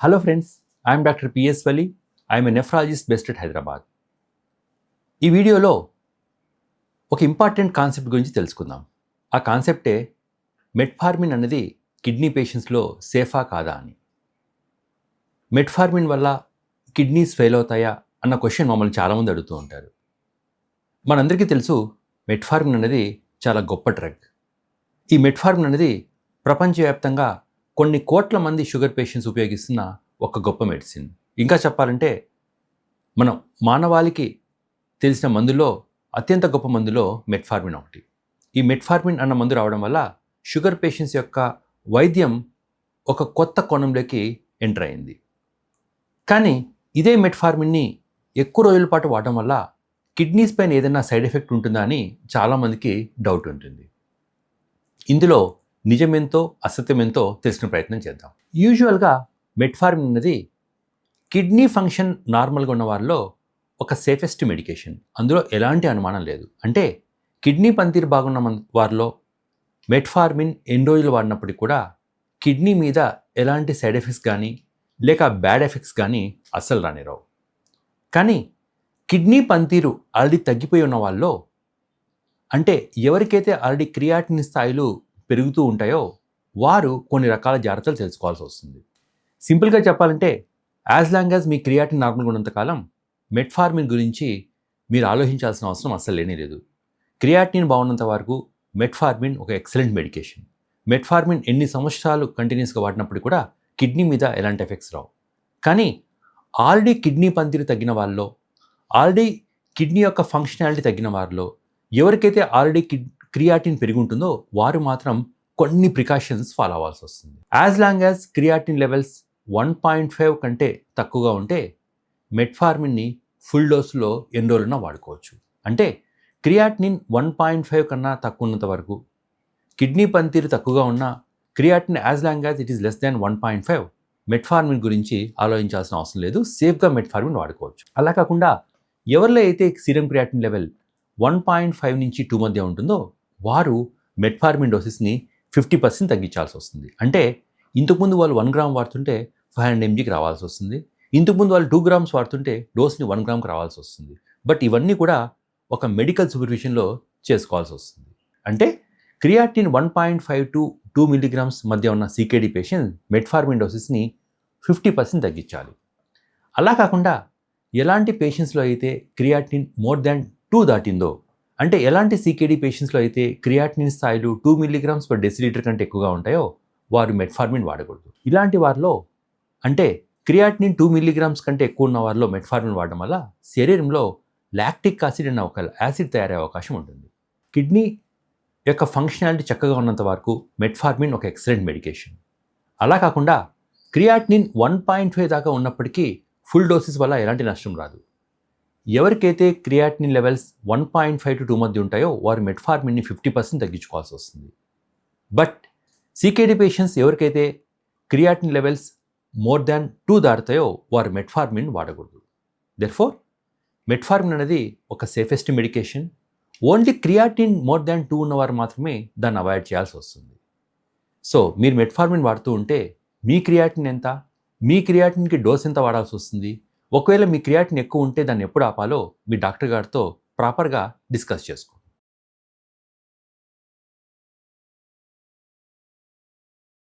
Hello friends I'm doctor PS Wali I'm a nephrologist best at Hyderabad ఈ వీడియోలో ఒక important concept గురించి తెలుసుకుందాం. ఆ కాన్సెప్టే మెట్ఫార్మిన్ అన్నది కిడ్నీ పేషెంట్స్లో సేఫా కాదా అని. మెట్ఫార్మిన్ వల్ల కిడ్నీస్ ఫెయిల్ అవుతాయా అన్న క్వశ్చన్ మమ్మల్ని చాలామంది అడుగుతూ ఉంటారు. మనందరికీ తెలుసు మెట్ఫార్మిన్ అనేది చాలా గొప్ప డ్రగ్ ఈ మెట్ఫార్మిన్ అనేది ప్రపంచవ్యాప్తంగా కొన్ని కోట్ల మంది షుగర్ పేషెంట్స్ ఉపయోగిస్తున్న ఒక గొప్ప మెడిసిన్. ఇంకా చెప్పాలంటే మనం మానవాళికి తెలిసిన మందులో అత్యంత గొప్ప మందులో మెట్ఫార్మిన్ ఒకటి. ఈ మెట్ఫార్మిన్ అన్న మందు రావడం వల్ల షుగర్ పేషెంట్స్ యొక్క వైద్యం ఒక కొత్త కోణంలోకి ఎంటర్ అయింది. కానీ ఇదే మెట్ఫార్మిన్ని ఎక్కువ రోజుల పాటు వాడడం వల్ల కిడ్నీస్ పైన ఏదైనా సైడ్ ఎఫెక్ట్ ఉంటుందా అని చాలామందికి డౌట్ ఉంటుంది. ఇందులో నిజమెంతో అసత్యమెంతో తెలిసిన ప్రయత్నం చేద్దాం. యూజువల్గా మెట్ఫార్మిన్ అనేది కిడ్నీ ఫంక్షన్ నార్మల్గా ఉన్న వారిలో ఒక సేఫెస్ట్ మెడికేషన్. అందులో ఎలాంటి అనుమానం లేదు. అంటే కిడ్నీ పనితీరు బాగున్న వారిలో మెట్ఫార్మిన్ ఎన్ని రోజులు వాడినప్పటికీ కూడా కిడ్నీ మీద ఎలాంటి సైడ్ ఎఫెక్ట్స్ కానీ లేక బ్యాడ్ ఎఫెక్ట్స్ కానీ అస్సలు రానిరావు కానీ కిడ్నీ పనితీరు ఆల్రెడీ తగ్గిపోయి ఉన్న వాళ్ళలో అంటే ఎవరికైతే ఆల్రెడీ క్రియాటిన్ స్థాయిలు పెరుగుతూ ఉంటాయో వారు కొన్ని రకాల జాగ్రత్తలు తెలుసుకోవాల్సి వస్తుంది. సింపుల్గా చెప్పాలంటే యాజ్ లాంగ్ యాజ్ మీ క్రియాటిన్ నార్మల్గా ఉన్నంతకాలం మెట్ఫార్మిన్ గురించి మీరు ఆలోచించాల్సిన అవసరం అస్సలు లేనే లేదు. క్రియాటిన్ బాగున్నంత వరకు మెట్ఫార్మిన్ ఒక ఎక్సలెంట్ మెడికేషన్. మెట్ఫార్మిన్ ఎన్ని సంవత్సరాలు కంటిన్యూస్గా వాడినప్పుడు కూడా కిడ్నీ మీద ఎలాంటి ఎఫెక్ట్స్ రావు. కానీ ఆల్రెడీ కిడ్నీ పందిరి తగ్గిన వాళ్ళలో ఆల్రెడీ కిడ్నీ యొక్క ఫంక్షనాలిటీ తగ్గిన వారిలో ఎవరికైతే ఆల్రెడీ కిడ్ క్రియాటిన్ పెరిగి ఉంటుందో వారు మాత్రం కొన్ని ప్రికాషన్స్ ఫాలో అవ్వాల్సి వస్తుంది. As long as creatine levels one point five కంటే తక్కువగా ఉంటే మెట్ఫార్మిన్ని ఫుల్ డోస్లో ఎన్ని రోజులన్నా వాడుకోవచ్చు. అంటే క్రియాటినిన్ వన్ పాయింట్ ఫైవ్ కన్నా తక్కువ ఉన్నంత వరకు కిడ్నీ పనితీరు తక్కువగా ఉన్న creatine as long as it is less than one point five metformin గురించి ఆలోచించాల్సిన అవసరం లేదు. సేఫ్గా మెట్ఫార్మిన్ వాడుకోవచ్చు. అలా కాకుండా ఎవరిలో అయితే serum creatine level one point five నుంచి టూ మధ్య ఉంటుందో వారు మెట్ఫార్మిన్ డోసెస్ని ఫిఫ్టీ పర్సెంట్ తగ్గించాల్సి వస్తుంది. అంటే ఇంతకుముందు వాళ్ళు వన్ గ్రామ్ వాడుతుంటే ఫైవ్ హండ్రెడ్ ఎంజీకి రావాల్సి వస్తుంది. ఇంతకుముందు వాళ్ళు టూ గ్రామ్స్ వాడుతుంటే డోస్ని వన్ గ్రామ్కి రావాల్సి వస్తుంది. బట్ ఇవన్నీ కూడా ఒక మెడికల్ సూపర్విజన్లో చేసుకోవాల్సి వస్తుంది. అంటే creatine one point five to two milligrams మధ్య ఉన్న సీకేడీ పేషెంట్ మెట్ఫార్మిన్ డోసెస్ని ఫిఫ్టీ పర్సెంట్ తగ్గించాలి. అలా కాకుండా ఎలాంటి పేషెంట్స్లో అయితే క్రియాటిన్ మోర్ దాన్ టూ దాటిందో అంటే ఎలాంటి సీకేడీ పేషెంట్స్లో అయితే క్రియాటినిన్ స్థాయిలు టూ మిల్లీగ్రామ్స్ పర్ డెసిలీటర్ కంటే ఎక్కువగా ఉంటాయో వారు మెట్ఫార్మిన్ వాడకూడదు. ఇలాంటి వారిలో అంటే క్రియాటినిన్ టూ మిల్లీగ్రామ్స్ కంటే ఎక్కువ ఉన్న వారిలో మెట్ఫార్మిన్ వాడడం వల్ల శరీరంలో లాక్టిక్ యాసిడ్ అనే ఒక యాసిడ్ తయారయ్యే అవకాశం ఉంటుంది. కిడ్నీ యొక్క ఫంక్షనాలిటీ చక్కగా ఉన్నంత వరకు మెట్ఫార్మిన్ ఒక ఎక్సలెంట్ మెడికేషన్ అలా కాకుండా క్రియాటినిన్ వన్ పాయింట్ ఫైవ్ దాకా ఉన్నప్పటికీ ఫుల్ డోసెస్ వల్ల ఎలాంటి నష్టం రాదు. ఎవరికైతే creatinine levels one point five to two మధ్య ఉంటాయో వారు మెట్ఫార్మిన్ని ఫిఫ్టీ పర్సెంట్ తగ్గించుకోవాల్సి వస్తుంది. బట్ సీకేడీ పేషెంట్స్ ఎవరికైతే creatine levels more than two దాటుతాయో వారు మెట్ఫార్మిన్ వాడకూడదు. దెర్ఫోర్ మెట్ఫార్మిన్ అనేది ఒక safest medication only creatine more than two ఉన్నవారు మాత్రమే దాన్ని అవాయిడ్ చేయాల్సి వస్తుంది. సో మీరు మెట్ఫార్మిన్ వాడుతూ ఉంటే మీ క్రియాటిన్ ఎంత? మీ క్రియాటిన్కి డోస్ ఎంత వాడాల్సి వస్తుంది? ఒకవేళ మీ క్రియాటిన్ ఎక్కువ ఉంటే దాన్ని ఎప్పుడు ఆపాలో మీ డాక్టర్ గారితో ప్రాపర్గా డిస్కస్ చేసుకోండి